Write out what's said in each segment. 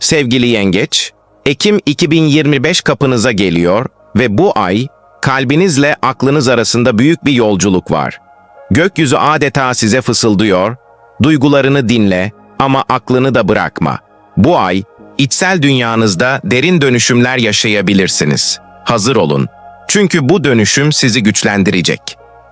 Sevgili yengeç, Ekim 2025 kapınıza geliyor ve bu ay kalbinizle aklınız arasında büyük bir yolculuk var. Gökyüzü adeta size fısıldıyor, duygularını dinle ama aklını da bırakma. Bu ay içsel dünyanızda derin dönüşümler yaşayabilirsiniz. Hazır olun. Çünkü bu dönüşüm sizi güçlendirecek.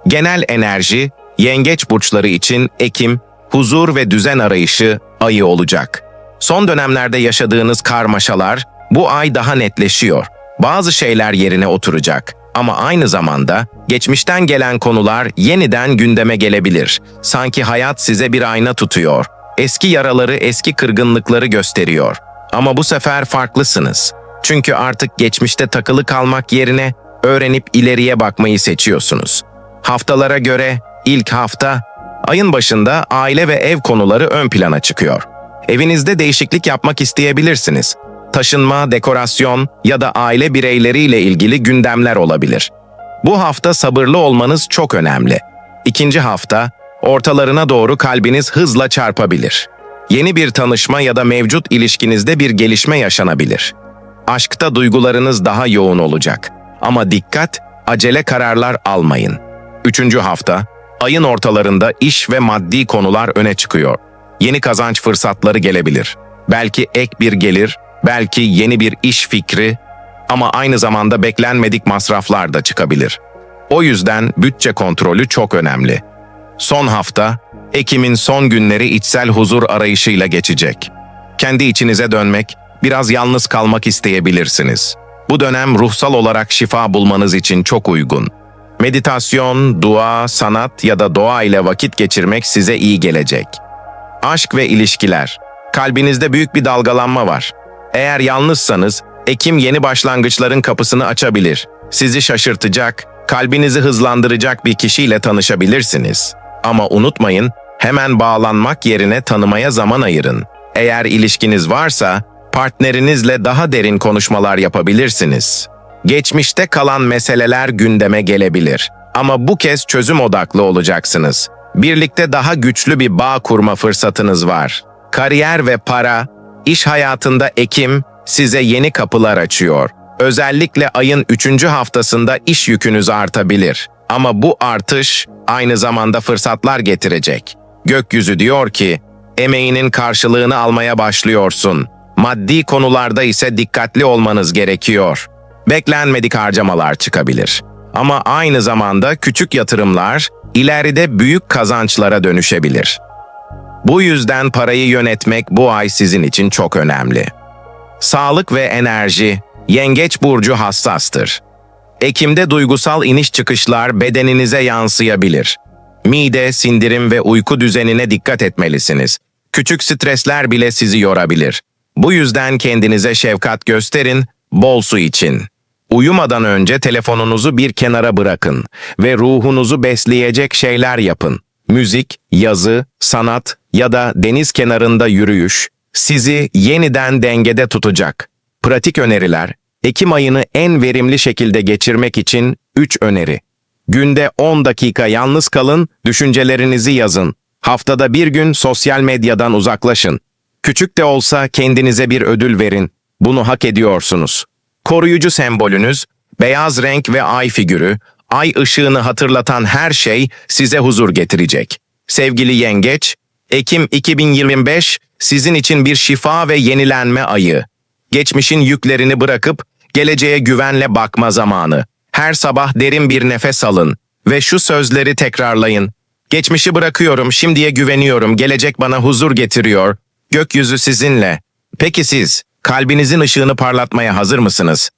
Genel enerji, yengeç burçları için Ekim, huzur ve düzen arayışı ayı olacak. Son dönemlerde yaşadığınız karmaşalar bu ay daha netleşiyor. Bazı şeyler yerine oturacak. Ama aynı zamanda geçmişten gelen konular yeniden gündeme gelebilir. Sanki hayat size bir ayna tutuyor. Eski yaraları, eski kırgınlıkları gösteriyor. Ama bu sefer farklısınız. Çünkü artık geçmişte takılı kalmak yerine öğrenip ileriye bakmayı seçiyorsunuz. Haftalara göre ilk hafta ayın başında aile ve ev konuları ön plana çıkıyor. Evinizde değişiklik yapmak isteyebilirsiniz. Taşınma, dekorasyon ya da aile bireyleriyle ilgili gündemler olabilir. Bu hafta sabırlı olmanız çok önemli. İkinci hafta, ortalarına doğru kalbiniz hızla çarpabilir. Yeni bir tanışma ya da mevcut ilişkinizde bir gelişme yaşanabilir. Aşkta duygularınız daha yoğun olacak. Ama dikkat, acele kararlar almayın. Üçüncü hafta, ayın ortalarında iş ve maddi konular öne çıkıyor. Yeni kazanç fırsatları gelebilir. Belki ek bir gelir, belki yeni bir iş fikri ama aynı zamanda beklenmedik masraflar da çıkabilir. O yüzden bütçe kontrolü çok önemli. Son hafta, Ekim'in son günleri içsel huzur arayışıyla geçecek. Kendi içinize dönmek, biraz yalnız kalmak isteyebilirsiniz. Bu dönem ruhsal olarak şifa bulmanız için çok uygun. Meditasyon, dua, sanat ya da doğa ile vakit geçirmek size iyi gelecek. Aşk ve ilişkiler. Kalbinizde büyük bir dalgalanma var. Eğer yalnızsanız, Ekim yeni başlangıçların kapısını açabilir. Sizi şaşırtacak, kalbinizi hızlandıracak bir kişiyle tanışabilirsiniz. Ama unutmayın, hemen bağlanmak yerine tanımaya zaman ayırın. Eğer ilişkiniz varsa, partnerinizle daha derin konuşmalar yapabilirsiniz. Geçmişte kalan meseleler gündeme gelebilir. Ama bu kez çözüm odaklı olacaksınız. Birlikte daha güçlü bir bağ kurma fırsatınız var. Kariyer ve para, iş hayatında Ekim size yeni kapılar açıyor. Özellikle ayın 3. haftasında iş yükünüz artabilir. Ama bu artış aynı zamanda fırsatlar getirecek. Gökyüzü diyor ki, emeğinin karşılığını almaya başlıyorsun. Maddi konularda ise dikkatli olmanız gerekiyor. Beklenmedik harcamalar çıkabilir. Ama aynı zamanda küçük yatırımlar ileride büyük kazançlara dönüşebilir. Bu yüzden parayı yönetmek bu ay sizin için çok önemli. Sağlık ve enerji, yengeç burcu hassastır. Ekim'de duygusal iniş çıkışlar bedeninize yansıyabilir. Mide, sindirim ve uyku düzenine dikkat etmelisiniz. Küçük stresler bile sizi yorabilir. Bu yüzden kendinize şefkat gösterin, bol su için. Uyumadan önce telefonunuzu bir kenara bırakın ve ruhunuzu besleyecek şeyler yapın. Müzik, yazı, sanat ya da deniz kenarında yürüyüş sizi yeniden dengede tutacak. Pratik öneriler, Ekim ayını en verimli şekilde geçirmek için 3 öneri. Günde 10 dakika yalnız kalın, düşüncelerinizi yazın. Haftada bir gün sosyal medyadan uzaklaşın. Küçük de olsa kendinize bir ödül verin. Bunu hak ediyorsunuz. Koruyucu sembolünüz, beyaz renk ve ay figürü, ay ışığını hatırlatan her şey size huzur getirecek. Sevgili yengeç, Ekim 2025 sizin için bir şifa ve yenilenme ayı. Geçmişin yüklerini bırakıp geleceğe güvenle bakma zamanı. Her sabah derin bir nefes alın ve şu sözleri tekrarlayın. Geçmişi bırakıyorum, şimdiye güveniyorum, gelecek bana huzur getiriyor. Gökyüzü sizinle. Peki siz, kalbinizin ışığını parlatmaya hazır mısınız?